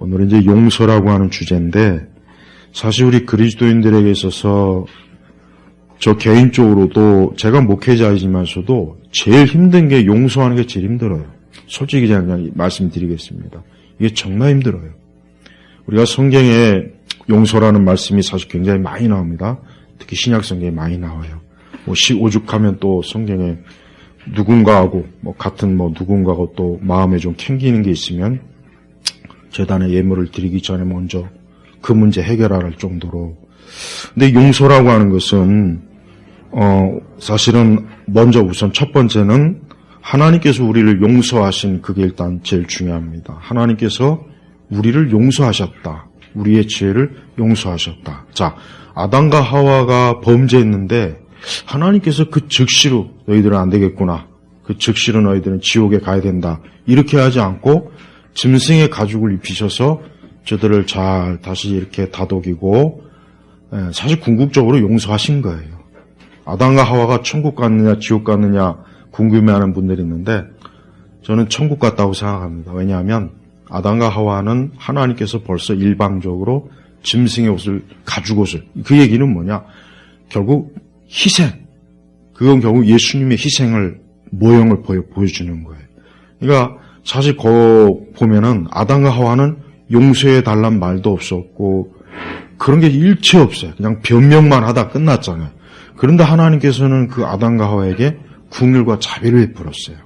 오늘은 이제 용서라고 하는 주제인데 사실 우리 그리스도인들에게 있어서 저 개인적으로도 제가 목회자이지만서도 제일 힘든 게 용서하는 게 제일 힘들어요. 솔직히 그냥 말씀드리겠습니다. 이게 정말 힘들어요. 우리가 성경에 용서라는 말씀이 사실 굉장히 많이 나옵니다. 특히 신약 성경에 많이 나와요. 뭐 오죽하면 또 성경에 누군가하고 뭐 같은 뭐 누군가하고 또 마음에 좀 캥기는 게 있으면 재단에 예물을 드리기 전에 먼저 그 문제 해결할 정도로. 근데 용서라고 하는 것은 어 사실은 먼저 우선 첫 번째는 하나님께서 우리를 용서하신 그게 일단 제일 중요합니다. 하나님께서 우리를 용서하셨다. 우리의 죄를 용서하셨다. 자, 아담과 하와가 범죄했는데 하나님께서 그 즉시로 너희들은 안 되겠구나. 그 즉시로 너희들은 지옥에 가야 된다. 이렇게 하지 않고 짐승의 가죽을 입히셔서 저들을 잘 다시 이렇게 다독이고 예, 사실 궁극적으로 용서하신 거예요. 아담과 하와가 천국 갔느냐 지옥 갔느냐 궁금해하는 분들이 있는데 저는 천국 갔다고 생각합니다. 왜냐하면 아담과 하와는 하나님께서 벌써 일방적으로 짐승의 옷을 가죽 옷을 그 얘기는 뭐냐 결국 희생 그건 결국 예수님의 희생을 모형을 보여, 보여주는 거예요. 그러니까 사실 거 보면은 아담과 하와는 용서해 달란 말도 없었고 그런 게 일체 없어요. 그냥 변명만 하다 끝났잖아요. 그런데 하나님께서는 그 아담과 하와에게 국률과 자비를 베풀었어요.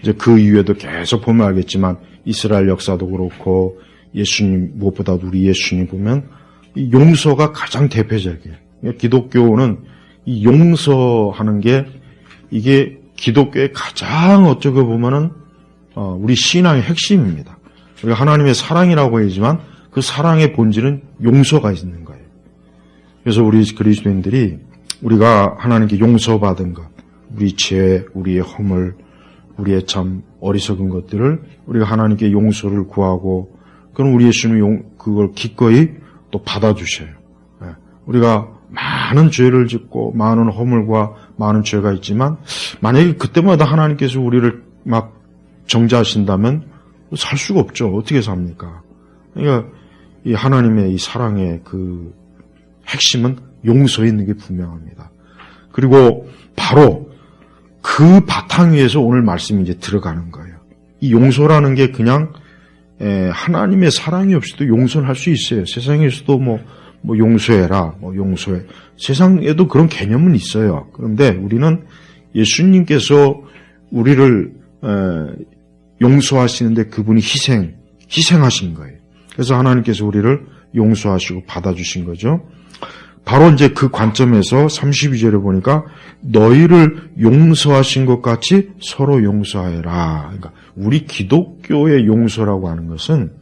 이제 그 이후에도 계속 보면 알겠지만 이스라엘 역사도 그렇고 예수님 무엇보다 우리 예수님 보면 이 용서가 가장 대표적이에요. 그러니까 기독교는 이 용서하는 게 이게 기독교의 가장 어쩌고 보면은 어, 우리 신앙의 핵심입니다. 우리가 하나님의 사랑이라고 하지만 그 사랑의 본질은 용서가 있는 거예요. 그래서 우리 그리스도인들이 우리가 하나님께 용서받은 것, 우리 죄, 우리의 허물, 우리의 참 어리석은 것들을 우리가 하나님께 용서를 구하고 그럼 우리 예수님이 용, 그걸 기꺼이 또 받아주셔요. 예. 우리가 많은 죄를 짓고 많은 허물과 많은 죄가 있지만 만약에 그때마다 하나님께서 우리를 막 정죄하신다면 살 수가 없죠. 어떻게 삽니까? 그러니까 이 하나님의 이 사랑의 그 핵심은 용서에 있는 게 분명합니다. 그리고 바로 그 바탕 위에서 오늘 말씀이 이제 들어가는 거예요. 이 용서라는 게 그냥 하나님의 사랑이 없이도 용서를 할 수 있어요. 세상에서도 뭐, 뭐 용서해라, 뭐 용서해. 세상에도 그런 개념은 있어요. 그런데 우리는 예수님께서 우리를 용서하시는데 그분이 희생, 희생하신 거예요. 그래서 하나님께서 우리를 용서하시고 받아주신 거죠. 바로 이제 그 관점에서 32절에 보니까 너희를 용서하신 것 같이 서로 용서하여라. 그러니까 우리 기독교의 용서라고 하는 것은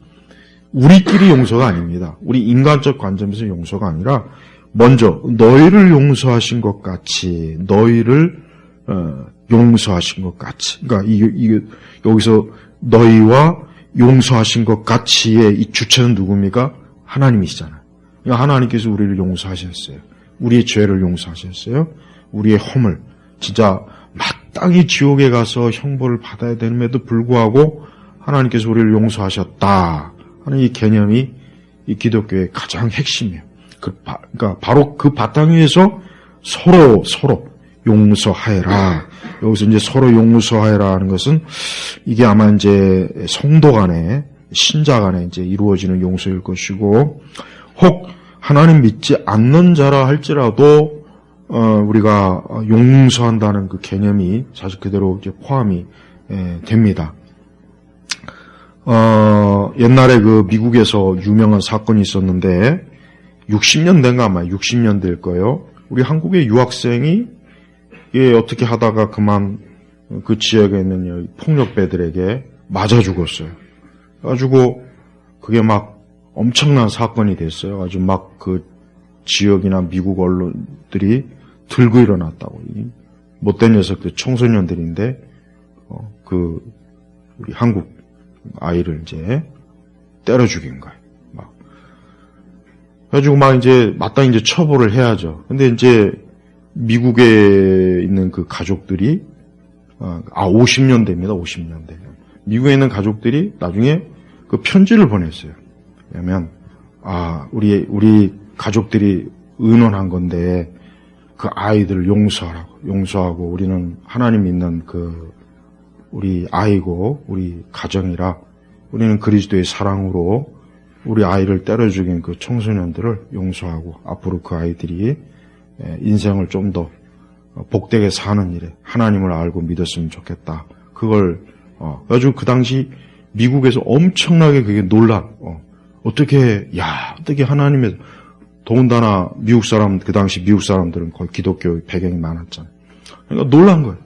우리끼리 용서가 아닙니다. 우리 인간적 관점에서 용서가 아니라 먼저 너희를 용서하신 것 같이 너희를 어, 용서하신 것 같이. 그러니까 이, 이 여기서 너희와 용서하신 것 같이의 이 주체는 누굽니까? 하나님이시잖아요. 그러니까 하나님께서 우리를 용서하셨어요. 우리의 죄를 용서하셨어요. 우리의 허물. 진짜 마땅히 지옥에 가서 형벌을 받아야 됨에도 불구하고 하나님께서 우리를 용서하셨다 하는 이 개념이 이 기독교의 가장 핵심이에요. 그 바, 그러니까 바로 그 바탕 위에서 서로 서로 용서하여라. 여기서 이제 서로 용서하여라 하는 것은 이게 아마 이제 성도 간에 신자 간에 이제 이루어지는 용서일 것이고 혹 하나님 믿지 않는 자라 할지라도 어, 우리가 용서한다는 그 개념이 사실 그대로 이제 포함이 에, 됩니다. 어, 옛날에 그 미국에서 유명한 사건이 있었는데 60년대인가 아마 60년대일 거예요. 우리 한국의 유학생이 예, 어떻게 하다가 그만 그 지역에 있는 폭력배들에게 맞아 죽었어요. 가지고 그게 막 엄청난 사건이 됐어요. 아주 막 그 지역이나 미국 언론들이 들고 일어났다고. 못된 녀석들 청소년들인데 어, 그 우리 한국 아이를 이제 때려 죽인 거예요. 막 그래가지고 막 이제 마땅히 이제 처벌을 해야죠. 근데 이제 미국에 있는 그 가족들이 아 50년대입니다. 50년대. 미국에 있는 가족들이 나중에 그 편지를 보냈어요. 왜냐면 아 우리 우리 가족들이 의논한 건데 그 아이들을 용서하라고 용서하고 우리는 하나님 믿는 그 우리 아이고 우리 가정이라 우리는 그리스도의 사랑으로 우리 아이를 때려 죽인 그 청소년들을 용서하고 앞으로 그 아이들이 예, 인생을 좀 더 복되게 사는 일에 하나님을 알고 믿었으면 좋겠다. 그걸 어, 아주 그 당시 미국에서 엄청나게 그게 논란. 어, 어떻게 야 어떻게 하나님의 더군다나 미국 사람 그 당시 미국 사람들은 거의 기독교 배경이 많았잖아요. 그러니까 놀란 거예요.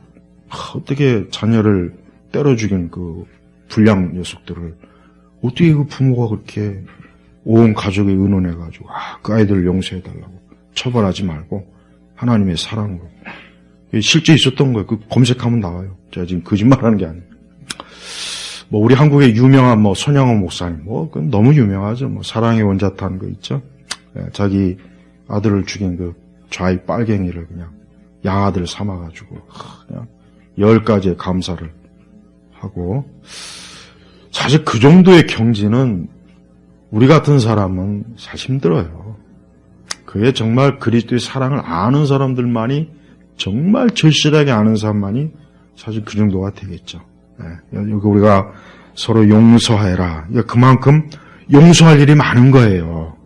하, 어떻게 자녀를 때려 죽인 그 불량 녀석들을 어떻게 그 부모가 그렇게 온 가족이 의논해가지고 아, 그 아이들을 용서해달라고 처벌하지 말고 하나님의 사랑으로 실제 있었던 거예요. 그 검색하면 나와요. 제가 지금 거짓말하는 게 아니에요. 뭐 우리 한국의 유명한 뭐 손양호 목사님 뭐 너무 유명하죠. 뭐 사랑의 원자탄 그 있죠. 예, 자기 아들을 죽인 그 좌익 빨갱이를 그냥 양아들 삼아가지고 하, 그냥 열 가지의 감사를 하고 사실 그 정도의 경지는 우리 같은 사람은 사실 힘들어요. 그게 정말 그리스도의 사랑을 아는 사람들만이 정말 절실하게 아는 사람만이 사실 그 정도가 되겠죠. 예, 여기 우리가 서로 용서해라. 그만큼 용서할 일이 많은 거예요.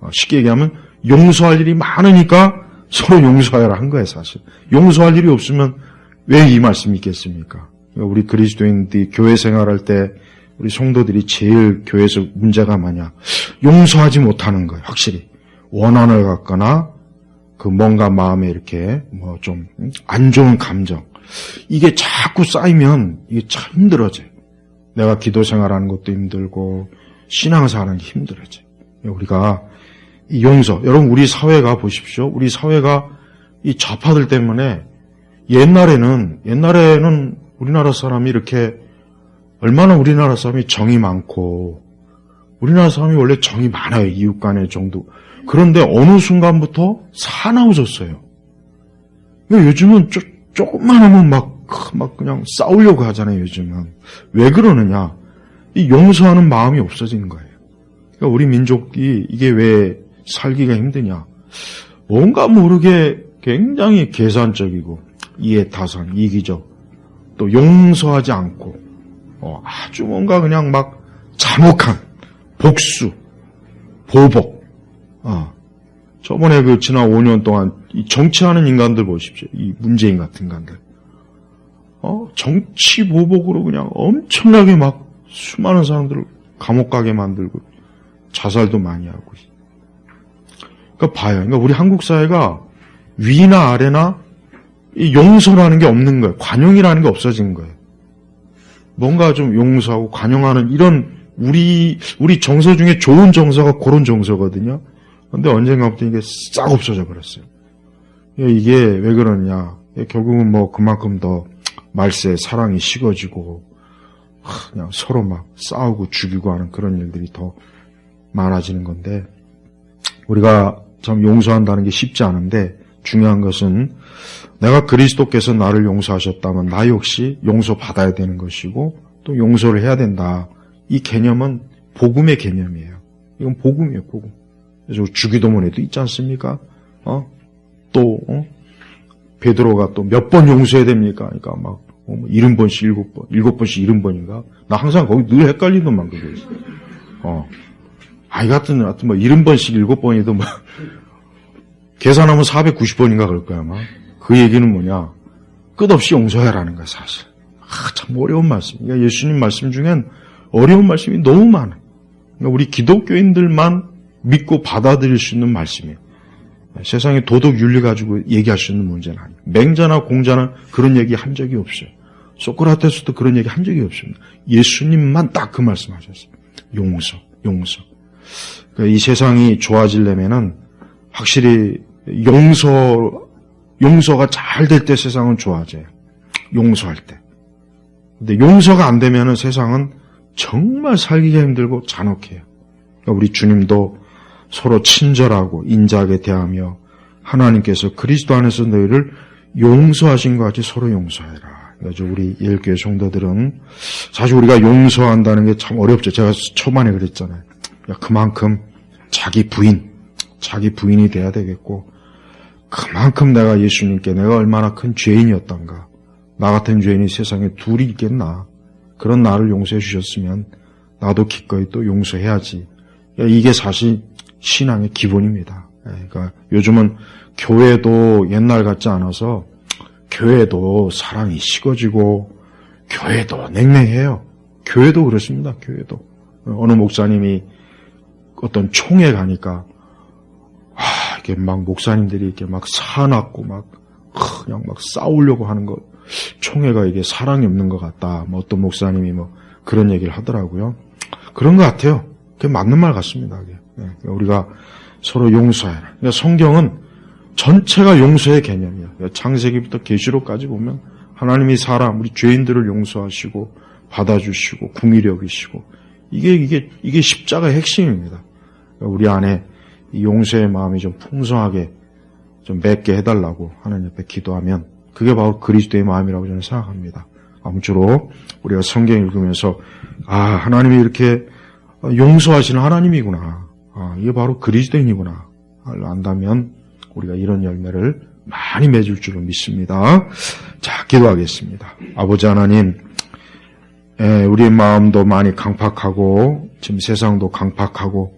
어, 쉽게 얘기하면 용서할 일이 많으니까 서로 용서해라 한 거예요, 사실. 용서할 일이 없으면 왜 이 말씀이 있겠습니까? 우리 그리스도인들이 교회 생활할 때 우리 성도들이 제일 교회에서 문제가 뭐냐? 용서하지 못하는 거예요, 확실히. 원한을 갖거나 그 뭔가 마음에 이렇게 뭐 좀 안 좋은 감정. 이게 자꾸 쌓이면 이게 참 힘들어져요. 내가 기도 생활하는 것도 힘들고 신앙생활하는 게 힘들어져요. 우리가 이 용서, 여러분 우리 사회가 보십시오. 우리 사회가 이 좌파들 때문에 옛날에는 옛날에는 우리나라 사람이 이렇게 얼마나 우리나라 사람이 정이 많고 우리나라 사람이 원래 정이 많아요. 이웃 간의 정도. 그런데 어느 순간부터 사나워졌어요. 요즘은 쪼, 조금만 하면 막, 막 그냥 싸우려고 하잖아요, 요즘은. 왜 그러느냐? 이 용서하는 마음이 없어지는 거예요. 그러니까 우리 민족이 이게 왜 살기가 힘드냐? 뭔가 모르게 굉장히 계산적이고, 이해타산, 이기적, 또 용서하지 않고, 어, 아주 뭔가 그냥 막 참혹한 복수, 보복, 아, 저번에 그 지난 5년 동안 이 정치하는 인간들 보십시오. 이 문재인 같은 인간들. 어, 정치 보복으로 그냥 엄청나게 막 수많은 사람들을 감옥 가게 만들고 자살도 많이 하고. 그러니까 봐요. 그러니까 우리 한국 사회가 위나 아래나 이 용서라는 게 없는 거예요. 관용이라는 게 없어진 거예요. 뭔가 좀 용서하고 관용하는 이런 우리 우리 정서 중에 좋은 정서가 그런 정서거든요. 근데 언젠가부터 이게 싹 없어져 버렸어요. 이게 왜 그러냐? 결국은 뭐 그만큼 더 말세 사랑이 식어지고 그냥 서로 막 싸우고 죽이고 하는 그런 일들이 더 많아지는 건데 우리가 참 용서한다는 게 쉽지 않은데 중요한 것은 내가 그리스도께서 나를 용서하셨다면 나 역시 용서받아야 되는 것이고 또 용서를 해야 된다. 이 개념은 복음의 개념이에요. 이건 복음이에요, 복음. 그래서 주기도문에도 있지 않습니까? 어? 또, 어? 베드로가 또 몇 번 용서해야 됩니까? 그러니까 막, 어, 뭐 일흔 번씩 일곱 번, 일곱 번씩 일흔 번인가? 나 항상 거기 늘 헷갈리더만, 그게. 어. 아이 같은, 하여튼 뭐, 일흔 번씩 일곱 번이도 뭐, 계산하면 490번인가 그럴 거야, 아마. 그 얘기는 뭐냐? 끝없이 용서해라는 거야, 사실. 아, 참 어려운 말씀. 그러니까 예수님 말씀 중엔 어려운 말씀이 너무 많아. 그러니까 우리 기독교인들만 믿고 받아들일 수 있는 말씀이에요. 세상에 도덕 윤리 가지고 얘기할 수 있는 문제는 아니에요. 맹자나 공자는 그런 얘기 한 적이 없어요. 소크라테스도 그런 얘기 한 적이 없습니다. 예수님만 딱 그 말씀 하셨어요. 용서, 용서. 그러니까 이 세상이 좋아지려면은 확실히 용서, 용서가 잘 될 때 세상은 좋아져요. 용서할 때. 근데 용서가 안 되면은 세상은 정말 살기가 힘들고 잔혹해요. 그러니까 우리 주님도 서로 친절하고 인자하게 대하며 하나님께서 그리스도 안에서 너희를 용서하신 것 같이 서로 용서해라. 그래서 우리 예일교회 성도들은 사실 우리가 용서한다는 게 참 어렵죠. 제가 초반에 그랬잖아요. 그만큼 자기 부인, 자기 부인이 돼야 되겠고, 그만큼 내가 예수님께 내가 얼마나 큰 죄인이었던가. 나 같은 죄인이 세상에 둘이 있겠나. 그런 나를 용서해 주셨으면 나도 기꺼이 또 용서해야지. 이게 사실 신앙의 기본입니다. 예, 그러니까 요즘은 교회도 옛날 같지 않아서 교회도 사람이 식어지고 교회도 냉랭해요. 교회도 그렇습니다. 교회도 어느 목사님이 어떤 총회 가니까 아 이게 막 목사님들이 이렇게 막 사납고 막 그냥 막 싸우려고 하는 것 총회가 이게 사랑이 없는 것 같다. 뭐 어떤 목사님이 뭐 그런 얘기를 하더라고요. 그런 것 같아요. 그게 맞는 말 같습니다. 그게. 예, 우리가 서로 용서해라. 그러니까 성경은 전체가 용서의 개념이야. 그러니까 창세기부터 계시록까지 보면 하나님이 사람, 우리 죄인들을 용서하시고 받아주시고 여기시고 이게 이게 이게 십자가의 핵심입니다. 그러니까 우리 안에 이 용서의 마음이 좀 풍성하게 좀 맺게 해달라고 하나님 앞에 기도하면 그게 바로 그리스도의 마음이라고 저는 생각합니다. 아무쪼록 우리가 성경 읽으면서 아 하나님이 이렇게 용서하시는 하나님이구나. 아, 이게 바로 그리스도인이구나. 를 안다면 우리가 이런 열매를 많이 맺을 줄로 믿습니다. 자, 기도하겠습니다. 아버지 하나님, 예, 우리의 마음도 많이 강팍하고 지금 세상도 강팍하고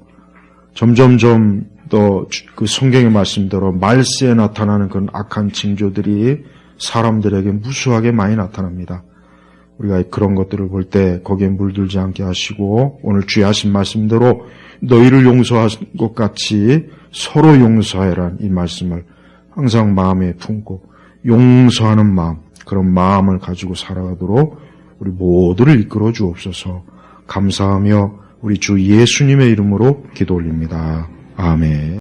점점점 더그 성경의 말씀대로 말세에 나타나는 그런 악한 징조들이 사람들에게 무수하게 많이 나타납니다. 우리가 그런 것들을 볼 때 거기에 물들지 않게 하시고 오늘 주의 하신 말씀대로 너희를 용서한 것 같이 서로 용서해란 이 말씀을 항상 마음에 품고 용서하는 마음 그런 마음을 가지고 살아가도록 우리 모두를 이끌어 주옵소서 감사하며 우리 주 예수님의 이름으로 기도 올립니다. 아멘.